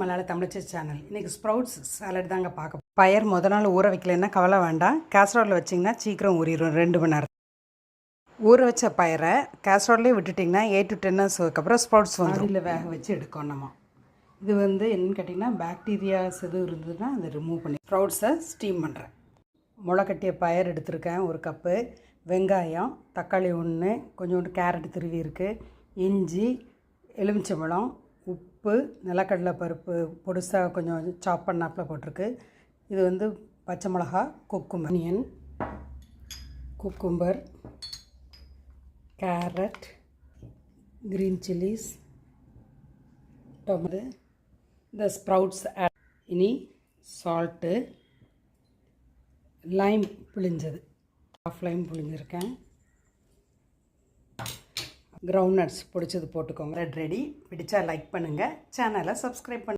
மலையாள தமிழச்சி சேனல். இன்றைக்கி ஸ்ப்ரவுட்ஸ் சாலட் தாங்க பார்க்க பயர் முத நாள் ஊற வைக்கலன்னா கவலை வேண்டாம். கேஸ்ரோலில் வச்சிங்கன்னா சீக்கிரம் ஊறிடும் ரெண்டு மணி நேரம். ஊற வச்ச பயிரை கேஸ்ட்ரோல்லே விட்டுட்டிங்கன்னா எயிட் டு டென் ஹவர்ஸ்க்கு அப்புறம் ஸ்ப்ரவுட்ஸ் வந்து அதில் வேக வச்சு எடுக்கணும் நம்ம. இது வந்து என்னென்னு கேட்டிங்கன்னா பாக்டீரியாஸ் எதுவும் இருந்ததுன்னா அதை ரிமூவ் பண்ணி ஸ்ப்ரவுட்ஸை ஸ்டீம் பண்ணுறேன் முளைக்கட்டிய பயர் எடுத்திருக்கேன் ஒரு கப்பு வெங்காயம் தக்காளி ஒன்று கொஞ்சோண்டு கேரட் திருவி இருக்குது இஞ்சி எலுமிச்சம்பழம் உப்பு நிலக்கடலை பருப்பு பொடிசாக கொஞ்சம் சாப் பண்ணாப்பில் போட்டிருக்கு. இது வந்து பச்சை மிளகா cucumber onion cucumber carrot green chillies tomato இந்த ஸ்ப்ரவுட்ஸ் இனி சால்ட்டு லைம் புழிஞ்சது. ஆஃப் லைம் பிழிஞ்சிருக்கேன். கிரவுண்ட் நட்ஸ் பிடிச்சது போட்டுக்கோங்க. ரெட் ரெடி பிடிச்சா லைக் பண்ணுங்கள் சேனலை சப்ஸ்கிரைப் பண்ணு